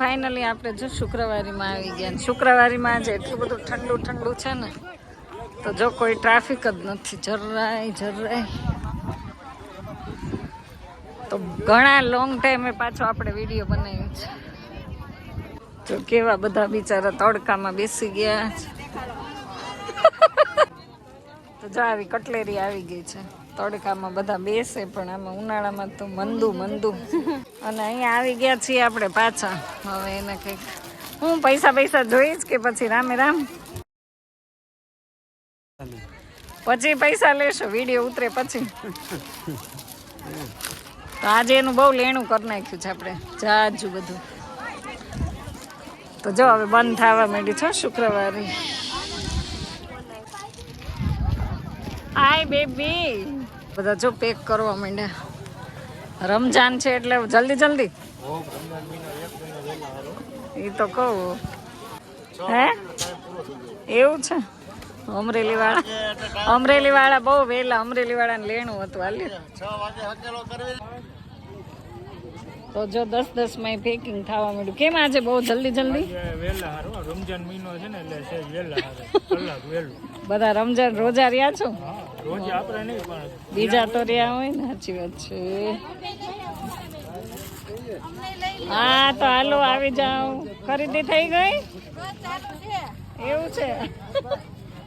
Finally આપણે જો શુક્રવારીમાં આવી ગયા શુક્રવારીમાં આજે એટલું બધું ઠંડુ ઠંડુ છે ને, તો જો કોઈ ટ્રાફિક જ નથી. જરાય જરાય. તો ઘણા લોંગ ટાઈમે પાછો આપણે વીડિયો બનાવ્યો છે. જો કેવા બધા બિચારા તડકામાં બેસી ગયા તો જો આવી કટલેરી આવી ગઈ છે. તડકામાં બધા બેસે, પણ આમાં ઉનાળામાં તો મંદુ મંદુ. અને અહીંયા આવી ગયા છીએ આપણે પાછા. હવે એને કંઈક હું પૈસા પૈસા જોઈશ કે પછી રામે રામ? પછી પૈસા લેશો, વીડિયો ઉતરે પછી. તો આજે એનું બહુ લેણું કરી નાખ્યું છે આપણે, જાજુ બધું. તો જો હવે બંધ થવા માંડી છો શુક્રવારે. હાય બેબી બધા જો પેક કરવા માંડ્યા. રમજાન છે એટલે જલ્દી જલ્દી. એ તો કહું. હે? એવું છે? અમરેલી વાળા અમરેલી વાળા બહુ વહેલા અમરેલી વાળાને લેણું હતું હાલી તો જો દસ દસમાં પેકિંગ થવા માંડ્યું. કેમ આજે બહુ જલ્દી જલ્દી? વહેલા રમજાન મહિનો છે ને એટલે વહેલા બધા રમજાન રોજા રહ્યા છો? બીજા તો રહ્યા હોય ને, સાચી વાત છે. હા, તો હાલો, આવી જાઓ. ખરીદી થઈ ગઈ? એવું છે.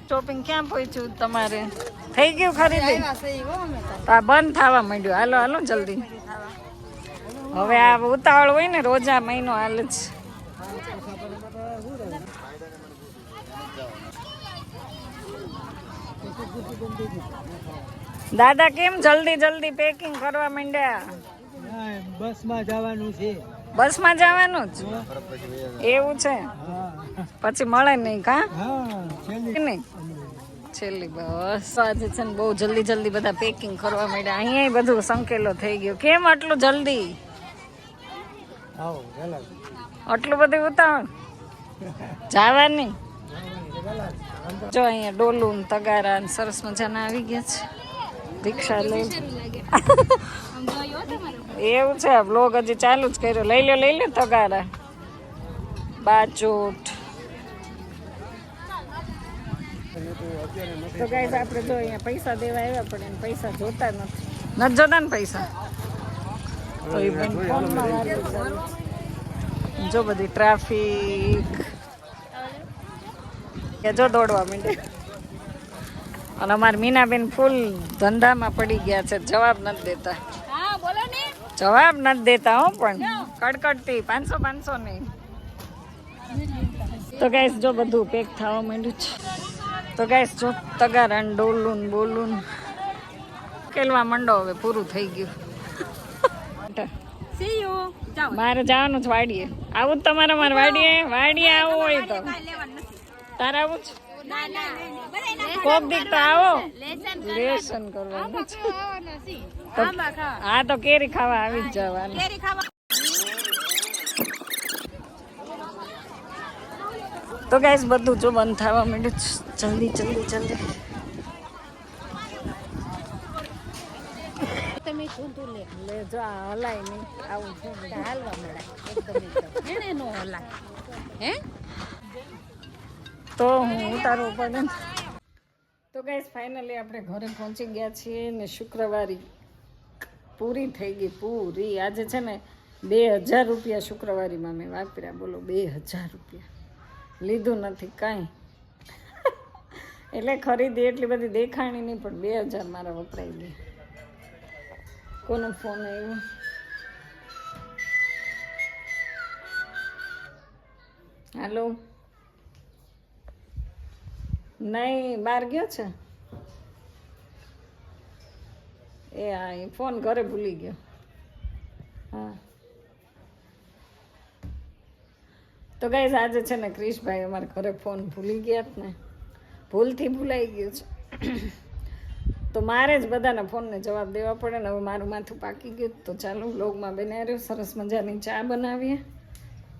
શોપિંગ ક્યાં પહોંચ્યું તમારે? થઈ ગયું ખરીદી? તો આ બંધ થવા માંડ્યું. હાલો હાલો, જલ્દી. હવે આ ઉતાવળ હોય ને, રોજા મહિનો હાલ જ. દાદા કેમ જલ્દી જલ્દી પેકિંગ કરવા માંડ્યા? બસમાં જવાનું છે. બસમાં જવાનું જ? એવું છે? પછી મળે નહીં કા? નહીં? છેલ્લી બસ. આજે છે ને બહુ જલ્દી જલ્દી બધા પેકિંગ કરવા માંડ્યા. અહીંયા બધું સંકેલો થઈ ગયો. કેમ આટલું જલ્દી? આટલું બધું ઉતાવળ? જવાની? જો અહીંયા ડોલું ને તગારા ને સરસ મજાના આવી ગયા છે. દીક્ષા લઈ એવું છે બ્લોગ હજી ચાલુ જ કર્યો. લઈ લો લઈ લો તગારા. બાચોટ તો ગાઈસ આપણે જો અહીંયા પૈસા દેવા આવ્યા, પણ એને પૈસા જોતા નથી. નથી જોતા ને પૈસા. જો બધી ટ્રાફિક કે જો દોડવા માંડે. અને અમારા મીનાબેન ફૂલ ધંધામાં પડી ગયા છે જવાબ નથી દેતા. જવાબ નથી દેતા હો પણ કડકડતી પાંચસો પાંચસો નહીં તો ગાઈસ જો બધું પેક થવા માંડ્યું છે. તો ગાઈસ જો તગારાન ડોલું ને બોલું ને. કેલવા મંડો હવે પૂરું થઈ ગયું. મારે જવાનું છે વાડીએ. આવું જ તમારે મારે વાડીએ વાડીએ આવું હોય તો. તારે આવું છે કોક દીક તો આવો. લેસન કરવાનું. છે. હા તો કેરી ખાવા આવી જ જવાનું. તો ગાઈસ બધું જો બંધ થવા માંડ્યું જલ્દી જલ્દી જલ્દી. લે? જો આ હલાય નહીં. આવું છે તો હું ઉતારવું પડે તો ગાઈસ ફાઇનલી આપણે ઘરે પહોંચી ગયા છીએ ને શુક્રવારી પૂરી થઈ ગઈ, પૂરી. આજે છે ને બે હજાર રૂપિયા શુક્રવારીમાં મેં વાપર્યા. બોલો, બે હજાર રૂપિયા. લીધું નથી કાંઈ. એટલે ખરીદી એટલી બધી દેખાણી નહીં, પણ બે હજાર મારા વપરાઈ ગયા. કોનો ફોન આવ્યો? હાલો. નહીં બહાર ગયો છે? એ હા ફોન ઘરે ભૂલી ગયો. હા. તો ગાઈઝ આજે છે ને ક્રિશભાઈ અમારા ઘરે ફોન ભૂલી ગયા જ ને. ભૂલથી ભૂલાઈ ગયું છે. તો મારે જ બધાના ફોનને જવાબ દેવા પડે ને હવે મારું માથું પાકી ગયું તો ચાલો વ્લોગમાં બનાવ્યો સરસ મજાની ચા બનાવીએ.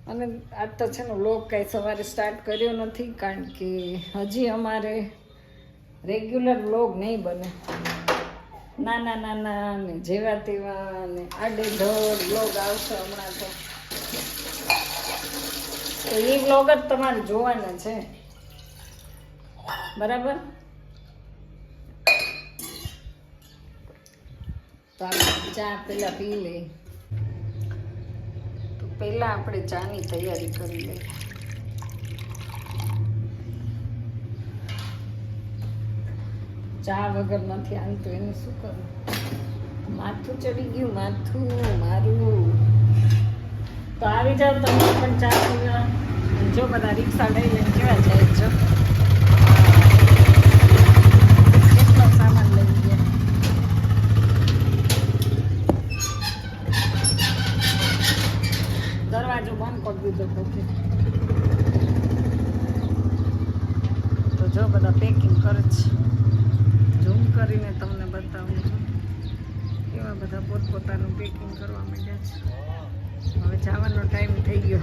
અને આજ તો છે ને વ્લોગ કાંઈ સવારે સ્ટાર્ટ કર્યો નથી, કારણ કે હજી અમારે રેગ્યુલર વ્લોગ નહીં બને. નાના નાના ને જેવા તેવા ને આડે ધડ વ્લોગ આવશે હમણાં તો. એ વ્લોગ જ તમારે જોવાના છે. બરાબર? તો ચા પેલા પી લઈ પહેલા આપણે ચાની તૈયારી કરી લઈએ. ચા વગર નથી આવતું એને શું કરવું? માથું ચડી ગયું, માથું, મારું. તો આવી જાવ તમે પણ ચા પીવા. જો બધા રિક્ષા લઈ લઈને કેવા જાય છો કેટલો સામાન લઈ ગયા દરવાજો બંધ કરી દીધો પછી તો જો બધા પેકિંગ કરે છે ઝૂમ કરીને તમને બતાવું છું. એવા બધા પોતપોતાનું પેકિંગ કરવા માંડ્યા છે. હવે જવાનો ટાઈમ થઈ ગયો.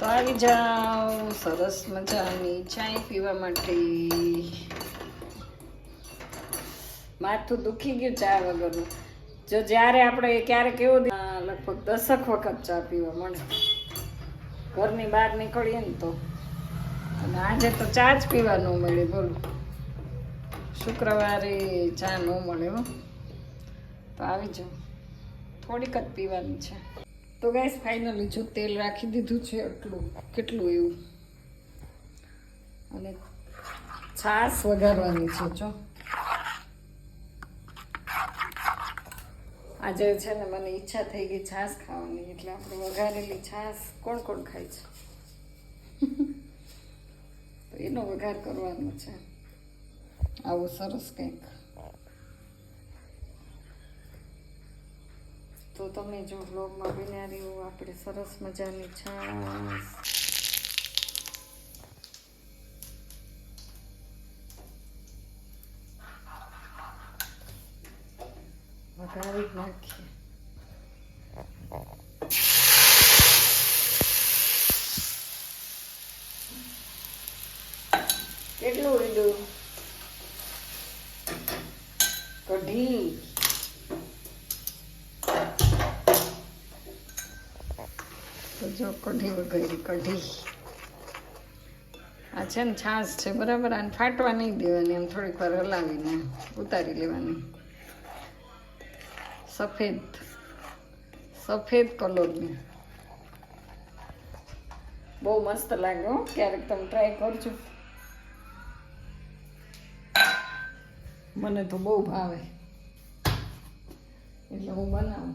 તો આવી જાઓ. સરસ મજાની ચાય પીવા માટે. માથું દુખી ગયું ચા વગરનું. જો જ્યારે આપણે ક્યારેક એવું લગભગ દસક વખત ચા પીવા મળે ઘરની બહાર નીકળીએ ને તો. અને આજે તો ચા જ પીવા ન મળે, બોલો. શુક્રવારે ચા ન મળે હો. તો આવી જાઓ. થોડીક જ પીવાની છે. તો ગાઈસ ફાઇનલી જો તેલ રાખી દીધું છે એટલું કેટલું એવું. અને છાશ વઘારવાની છે, જો. આજે છે ને મને ઈચ્છા થઈ ગઈ છાશ ખાવાની, એટલે આપણે વઘારેલી છાશ કોણ કોણ ખાય છે? તો એનો વઘાર કરવાનો છે. આવું સરસ કંઈક. તો તમે જો બ્લોગમાં બિનારી આપણે સરસ મજાની છાશ. જ નાખીએ કેટલું ઉડ્યું કઢી. જો કઢી વગેરે કઢી. આ છે ને છાશ છે, બરાબર? આને ફાટવા નહીં દેવાની એમ થોડીક વાર હલાવીને ઉતારી લેવાની. સફેદ સફેદ કલરની બહુ મસ્ત લાગે હો, ક્યારેક તમે ટ્રાય કરજો. મને તો બહુ ભાવે. એટલે હું બનાવું.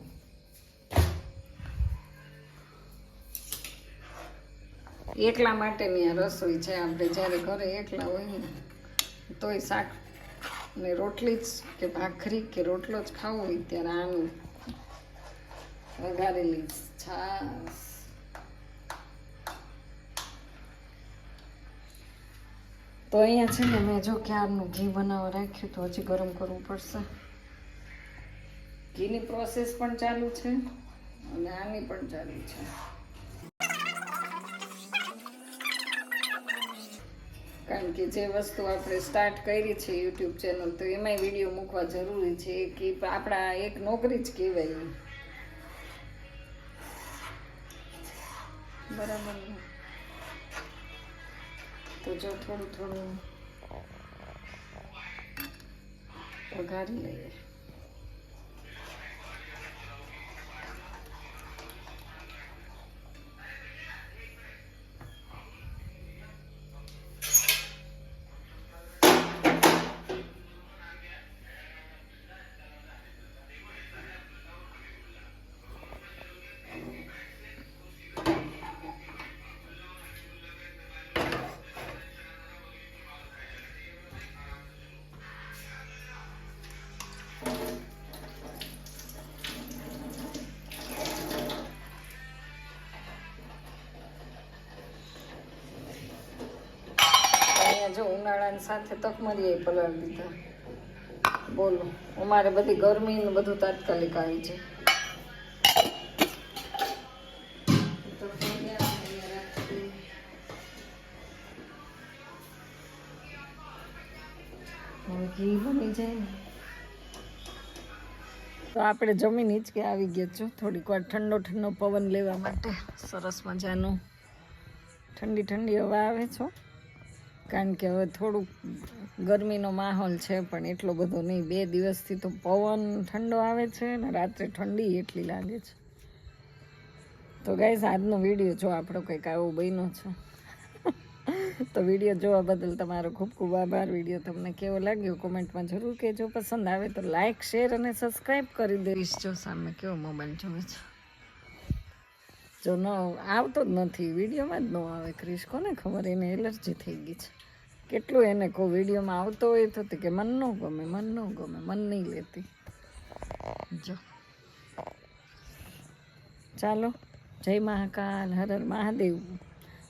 એકલા માટેની આ રસોઈ છે, આપણે જ્યારે ઘરે એકલા હોય ને, તોય શાક ને રોટલી જ કે ભાખરી કે રોટલો જ ખાવો હોય ત્યારે આનું વઘારેલી છાશ. તો અહીંયા છે ને મેં જો ક્યારનું ઘી બનાવવા રાખ્યું તો હજી ગરમ કરવું પડશે. ઘીની પ્રોસેસ પણ ચાલુ છે અને આની પણ ચાલુ છે. કારણ કે જે વસ્તુ આપણે સ્ટાર્ટ કરી છે યુટ્યુબ ચેનલ તો એમાંય વીડિયો મૂકવા જરૂરી છે કે આપણા એક નોકરી જ કહેવાય બરાબર તો જો થોડું થોડું વઘારી લઈએ. જો ઉનાળાની સાથે તકમરીએ પલાળી દીધા બોલો, અમારે બધી ગરમી ને બધું તાત્કાલિક આવી છે. ઘી બની જાય ને. તો આપણે જમીન હિંચકે આવી ગયા છો. થોડીક વાર ઠંડો ઠંડો પવન લેવા માટે. સરસ મજાનું. ઠંડી ઠંડી હવા આવે છો કારણ કે હવે થોડુંક ગરમીનો માહોલ છે, પણ એટલો બધો નહીં. બે દિવસથી તો પવન ઠંડો આવે છે ને રાત્રે ઠંડી એટલી લાગે છે. તો ગાઈઝ આજનો વીડિયો જો આપણો કંઈક આવો બન્યો છે. તો વીડિયો જોવા બદલ તમારો ખૂબ ખૂબ આભાર. વીડિયો તમને કેવો લાગ્યો કોમેન્ટમાં જરૂર કહેજો. પસંદ આવે તો લાઇક શેર અને સબસ્ક્રાઈબ કરી દઈશ જો સામે કેવો મોબાઈલ જોવે છે. જો ન આવતો જ નથી. વિડીયોમાં જ ન આવે. ક્રિશ, કોને ખબર? એને એલર્જી થઈ ગઈ છે. કેટલું એને કહું વિડીયોમાં આવતો હોય તો કે મન ન ગમે, મન ન ગમે, મન નહીં લેતી. જો. ચાલો. જય મહાકાલ. હર હર મહાદેવ.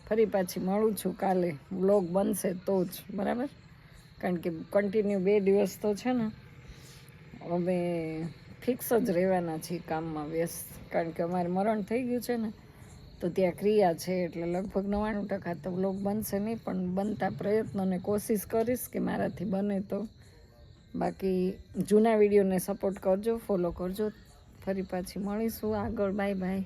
ફરી પાછી મળું છું કાલે. વ્લોગ બનશે તો જ. બરાબર? કારણ કે કન્ટિન્યુ બે દિવસ તો છે ને. હવે ફિક્સ જ રહેવાના છીએ કામમાં વ્યસ્ત. કારણ કે અમારે મરણ થઈ ગયું છે ને, તો ત્યાં ક્રિયા છે એટલે લગભગ નવ્વાણું ટકા તો લોક બનશે નહીં, પણ બનતા પ્રયત્નોને કોશિશ કરીશ કે મારાથી બને તો. બાકી જૂના વિડીયોને સપોર્ટ કરજો ફોલો કરજો. ફરી પાછી મળીશું. આગળ બાય બાય